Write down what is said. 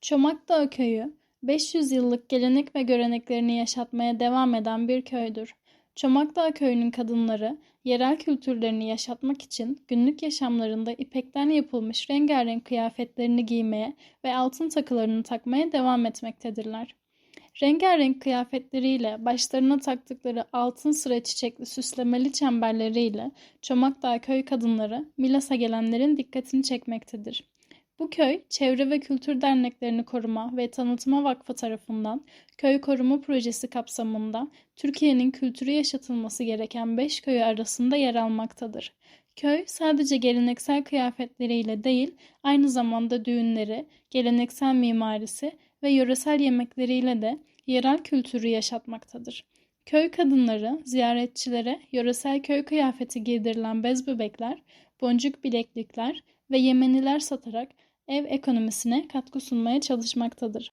Çomakdağ Köyü, 500 yıllık gelenek ve göreneklerini yaşatmaya devam eden bir köydür. Çomakdağ Köyü'nün kadınları, yerel kültürlerini yaşatmak için günlük yaşamlarında ipekten yapılmış rengarenk kıyafetlerini giymeye ve altın takılarını takmaya devam etmektedirler. Rengarenk kıyafetleriyle, başlarına taktıkları altın sıra çiçekli süslemeli çemberleriyle Çomakdağ köy kadınları Milas'a gelenlerin dikkatini çekmektedir. Bu köy, Çevre ve Kültür Derneklerini Koruma ve Tanıtma Vakfı tarafından Köy Koruma Projesi kapsamında Türkiye'nin kültürü yaşatılması gereken 5 köyü arasında yer almaktadır. Köy sadece geleneksel kıyafetleriyle değil, aynı zamanda düğünleri, geleneksel mimarisi ve yöresel yemekleriyle de yerel kültürü yaşatmaktadır. Köy kadınları ziyaretçilere yöresel köy kıyafeti giydirilen bez bebekler, boncuk bileklikler ve yemeniler satarak ev ekonomisine katkı sunmaya çalışmaktadır.